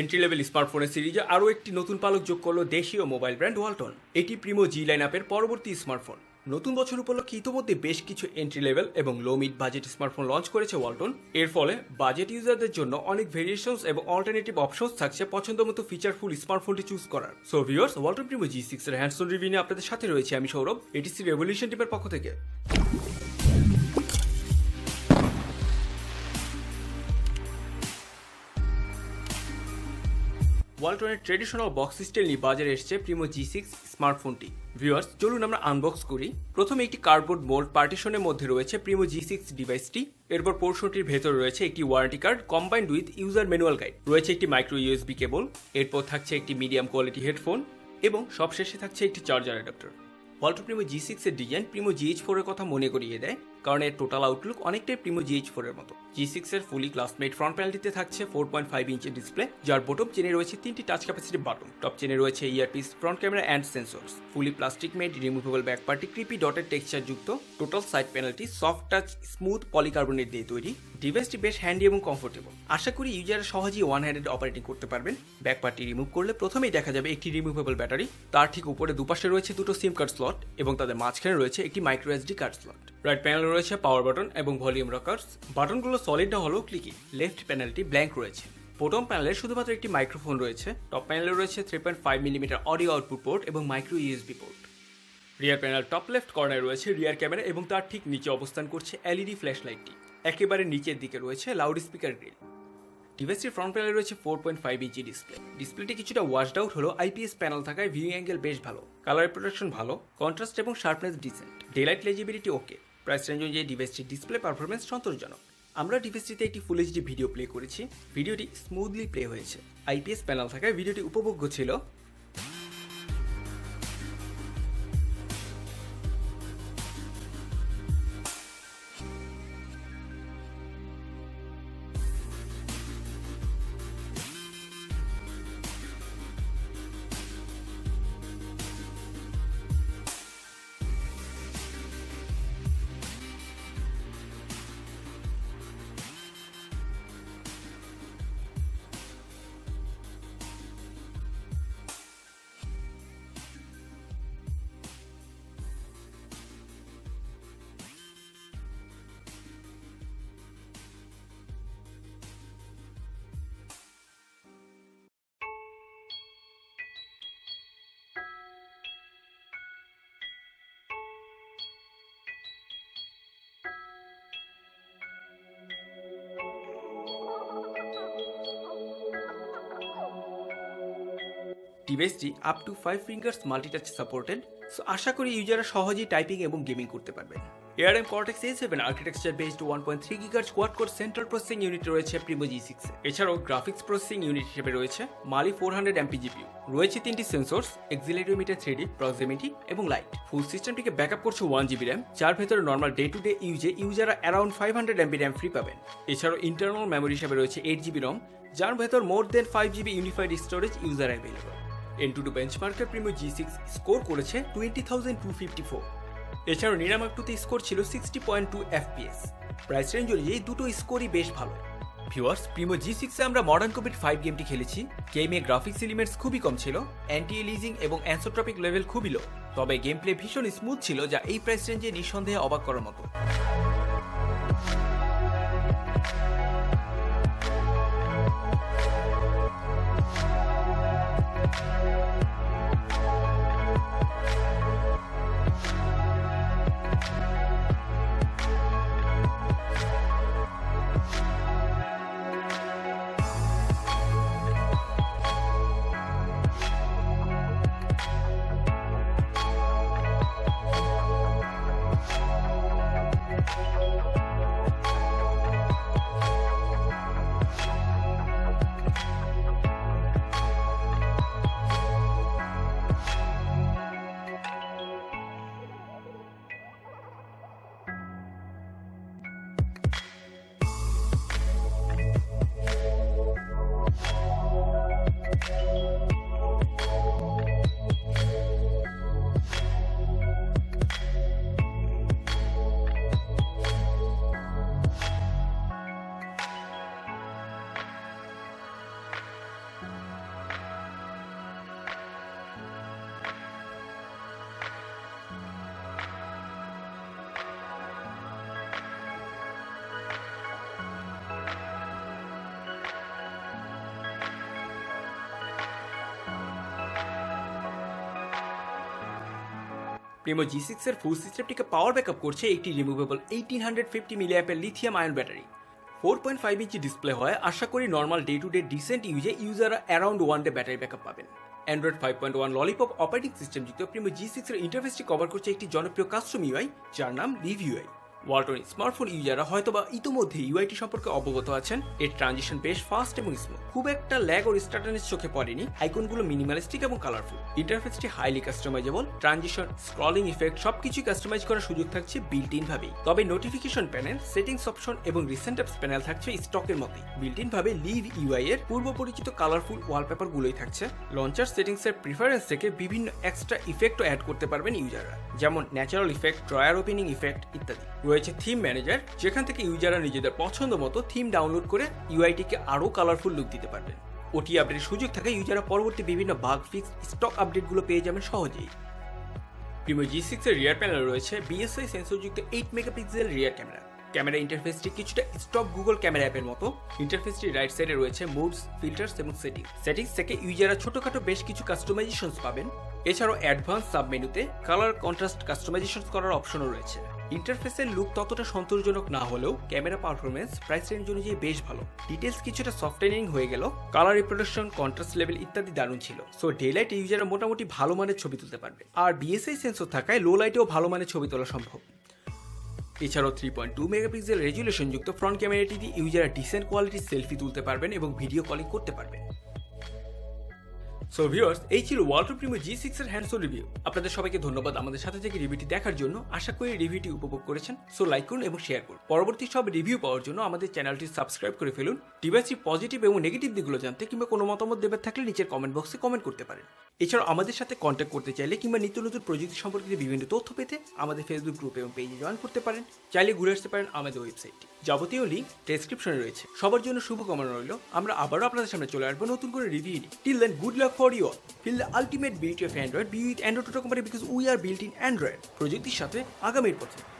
Entry level স্মার্টফোনের সিরিজে আরও একটি নতুন পালক যোগ করল দেশীয় মোবাইল ব্র্যান্ড ওয়ালটন। এটি প্রিমো জি লাইন আপের পরবর্তী স্মার্টফোন নতুন বছর উপলক্ষে ইতোমধ্যে বেশ কিছু এন্ট্রি লেভেল এবং low mid budget smartphone launch করেছে ওয়ালটন। এর ফলে বাজেট ইউজারদের জন্য অনেক ভেরিয়েশনস এবং অল্টারনেটিভ অপশনস থাকছে পছন্দ মতো ফিচারফুল স্মার্টফোনটি চুজ করার। So viewers Walton Primo G six এর হ্যান্ডসন রিভিউ নিয়ে আপনাদের সাথে রয়েছে আমি সৌরভ। এটিসি রেভলিউশন টিমের পক্ষ থেকে। ওয়ালটনের ট্রেডিশনাল বক্স সিস্টেম নিয়ে বাজারে এসেছে প্রিমো জি সিক্স স্মার্টফোনটি ভিউয়ার্স চলুন আমরা আনবক্স করি। প্রথমে একটি কার্ডবোর্ড মোল্ড পার্টিশনের মধ্যে রয়েছে প্রিমো জি সিক্স ডিভাইসটি এরপর পোর্শনটির ভেতর রয়েছে একটি warranty card combined with user manual guide রয়েছে একটি মাইক্রো ইউএসবি কেবল এরপর থাকছে একটি মিডিয়াম কোয়ালিটি হেডফোন এবং সবশেষে থাকছে একটি charger adapter Walton Primo G six এর ডিজাইন প্রিমো জিএইচ ফোর এর কথা মনে করিয়ে দেয়। কারণ এর টোটাল আউটলুক অনেকটাই প্রিমো জিএইচ ফোর এর মতো। জি সিক্স এর ফুলি ক্লাসমেট ফ্রন্ট প্যানেলটিতে থাকছে ফোর পয়েন্ট ফাইভ ইঞ্চের ডিসপ্লে যার বটম চেনে রয়েছে তিনটি টাচ ক্যাপাসিটি বাটন টপ চেনে রয়েছে earpiece front camera and sensors fully plastic made removable back party ক্রিপি ডটের টেক্সচার যুক্ত। টোটাল সাইড প্যানেলটি সফট টাচ স্মুথ পলিকার্বনেট দিয়ে তৈরি। ডিভাইসটি বেশ হ্যান্ডি এবং কমফোর্টেবল আশা করি ইউজাররা সহজেই ওয়ান হ্যান্ডেড অপারেটিং করতে পারবেন। ব্যাক পার্টি রিমুভ করলে প্রথমেই দেখা যাবে একটি রিমুভেবল ব্যাটারি তার ঠিক উপরে দুপাশে রয়েছে দুটো সিম কার্ড স্লট এবং তাদের মাঝখানে রয়েছে একটি micro SD card slot right প্যানেলে রয়েছে পাওয়ার বাটন এবং ভলিউম রকার্স বাটনগুলো সলিড না হলেও ক্লিকি লেফট প্যানেলটি ব্ল্যাঙ্ক রয়েছে। প্রথম প্যানেলে শুধুমাত্র একটি মাইক্রোফোন রয়েছে। টপ প্যানেলে রয়েছে three point five millimetre audio output port এবং micro USB port rear panel top left কর্নারে রয়েছে রিয়ার ক্যামেরা এবং তার ঠিক নিচে অবস্থান করছে এলইডি ফ্ল্যাশ লাইটটি একেবারে নিচের দিকে রয়েছে লাউড স্পিকার গ্রিল ডিভাইসটির ফ্রন্ট প্যানেলে রয়েছে four point five inch display ডিসপ্লেটি কিছুটা ওয়াশড আউট হলো আইপিএস প্যানেল থাকায় ভিউ অ্যাঙ্গেল বেশ ভালো। কালার প্রোটেকশন ভালো কন্ট্রাস্ট এবং sharpness decent daylight legibility okay price range অনুযায়ী ডিভাইসটির ডিসপ্লে পারফরমেন্স সন্তোষজনক। আমরা ডিভাইসটিতে একটি ফুল এইচডি ভিডিও প্লে করেছি। ভিডিওটি স্মুথলি প্লে হয়েছে। আইপিএস প্যানেল থাকায় ভিডিওটি উপভোগ্য ছিল। ডিভাইসটি up to five fingers multitouch supported so আশা করি ইউজাররা সহজেই টাইপিং এবং গেমিং করতে পারবেন। ARM Cortex A seven architecture based one point three গিগার quad core central processing unit রয়েছে প্রিমো জি সিক্স এছাড়াও গ্রাফিক্স প্রসেসিং ইউনিট হিসেবে রয়েছে Mali four hundred MP GPU রয়েছে তিনটি sensors accelerometer three D proximity এবং light ফুল সিস্টেমটিকে backup করছে one GB RAM যার ভেতরে নর্মাল ডে টু ডে ইউজে ইউজাররা around five hundred MB RAM free পাবেন। এছাড়াও ইন্টারনাল মেমোরি হিসেবে রয়েছে এইট জিবি রম যার ভেতর more than five GB unified storage user available AnTuTu বেঞ্চমার্কের Primo G six score করেছে twenty thousand two fifty four এছাড়াও নিরামাক টুতে স্কোর ছিল sixty point two FPS price range অনুযায়ী দুটো স্কোরই বেশ ভালো। ভিউয়ার্স প্রিমো জি সিক্সে আমরা মডার্ন কোভিড ফাইভ গেমটি খেলেছি। গেমে গ্রাফিক্স এলিমেন্টস খুবই কম ছিল অ্যান্টি এলিজিং এবং অ্যান্সোট্রপিক লেভেল খুবই লো তবে গেম প্লে ভীষণ স্মুথ ছিল, যা এই প্রাইস রেঞ্জে নিঃসন্দেহে অবাক করার মতো। We'll be right. Primo G six এর ফুল সিস্টেমটিকে পাওয়ার ব্যাকআপ করছে একটি removable eighteen hundred fifty মিলিয়াপের lithium ion battery four point five inch display হয়, আশা করি normal day to day decent ইউজে ইউজাররা around one day battery backup পাবেন। Android five point one Lollipop operating system যুক্ত Primo G six এর ইন্টারফেসটি cover করছে একটি জনপ্রিয় custom UI যার নাম রিভিউআই ওয়ালটন, স্মার্টফোন ইউজাররা হয়তোবা ইতোমধ্যে ইউআইটি সম্পর্কে অবগত আছেন। এর ট্রানজিশন বেশ ফাস্ট এবং স্মুথ খুব একটা ল্যাগ ও স্টার্টানেস চোখে পড়েনি। আইকনগুলো মিনিমালিস্টিক এবং colourful ইন্টারফেসটি highly customizable transition scrolling effect সবকিছুই কাস্টমাইজ করার সুযোগ থাকছে বিল্ট ইন ভাবেই। তবে নোটিফিকেশন প্যানেল সেটিংস অপশন এবং রিসেন্ট অ্যাপস প্যানেল থাকছে স্টকের মতোই। বিল্ট ইন ভাবে লিভ ইউআই এর পূর্ব পরিচিত কালারফুল ওয়ালপেপার গুলোই থাকছে। লঞ্চার সেটিংস এর প্রিফারেন্স থেকে বিভিন্ন এক্সট্রা ইফেক্টও অ্যাড করতে পারবেন ইউজাররা যেমন natural effect drawer opening effect ইত্যাদি। রয়েছে থিম ম্যানেজার যেখান থেকে ইউজাররা নিজেদের পছন্দ মতো থিম ডাউনলোড করে ইউআইটিকে আরও কালারফুল লুক দিতে পারবেন ওটি আপডেটের সুযোগ থাকে ইউজাররা পরবর্তী বিভিন্ন বাগ ফিক্স স্টক আপডেটগুলো পেয়ে যাবেন সহজেই। প্রিমো জি সিক্স এর রিয়ার প্যানেল রয়েছে BSI সেন্সরযুক্ত eight megapixel rear camera camera ইন্টারফেসটি কিছুটা স্টক গুগল ক্যামেরা অ্যাপের মতো। ইন্টারফেসটি রাইট সাইডে রয়েছে মুডস ফিল্টার্স এবং সেটিংস সেটিংস থেকে ইউজাররা ছোটখাটো বেশ কিছু কাস্টমাইজেশনস পাবেন। এছাড়াও অ্যাডভান্স সাব মেনুতে কালার কন্ট্রাস্ট কাস্টমাইজেশন করার অপশনও রয়েছে। ইন্টারফেসের লুক ততটা সন্তোষজনক না হলেও ক্যামেরা পারফরমেন্স প্রাইস রেঞ্জ অনুযায়ী বেশ ভালো। ডিটেলস কিছুটা সফটওয়্যারিং হয়ে গেল, কালার রিপ্রোডাকশন, কন্ট্রাস্ট লেভেল ইত্যাদি দারুণ ছিল। সো ডে লাইট ইউজাররা মোটামুটি ভালো মানের ছবি তুলতে পারবে। আর বিএসআই সেন্সর থাকায় লো লাইটেও ভালো মানের ছবি তোলা সম্ভব। এছাড়াও three point two megapixel resolution যুক্ত ফ্রন্ট ক্যামেরাটি দিয়ে ইউজাররা ডিসেন্ট কোয়ালিটির সেলফি তুলতে পারবেন এবং ভিডিও কলিং করতে পারবেন। সো ভিউয়ার্স এই ছিল ওয়ালটন প্রিমো জি সিক্স এর হ্যান্ডসোল রিভিউ আপনাদের সবাইকে ধন্যবাদ আমাদের সাথে থেকে রিভিউটি দেখার জন্য। আশা করি রিভিউটি উপভোগ করেছেন। সো লাইক করুন এবং শেয়ার করুন। পরবর্তী সব রিভিউ পাওয়ার জন্য আমাদের চ্যানেলটি সাবস্ক্রাইব করে ফেলুন। ডিভাইসটির পজিটিভ এবং নেগেটিভ দিকগুলো জানতে কিংবা কোনো মতামত দেবার থাকলে নিচের কমেন্ট বক্সে কমেন্ট করতে পারেন। এছাড়াও আমাদের সাথে কন্ট্যাক্ট করতে চাইলে কিংবা নিত্য নতুন প্রযুক্তি সম্পর্কিত বিভিন্ন তথ্য পেতে আমাদের ফেসবুক গ্রুপ এবং পেজে জয়েন করতে পারেন। চাইলে ঘুরে আসতে পারেন আমাদের ওয়েবসাইটটি যাবতীয় লিঙ্ক ডেসক্রিপশনে রয়েছে। সবার জন্য শুভকামনা রইল। আমরা আবারও আপনাদের সামনে চলে আসব নতুন করে review till then good luck for you feel the ultimate beauty of Android be with Android company because we are built in Android প্রযুক্তির সাথে আগামীর পথে।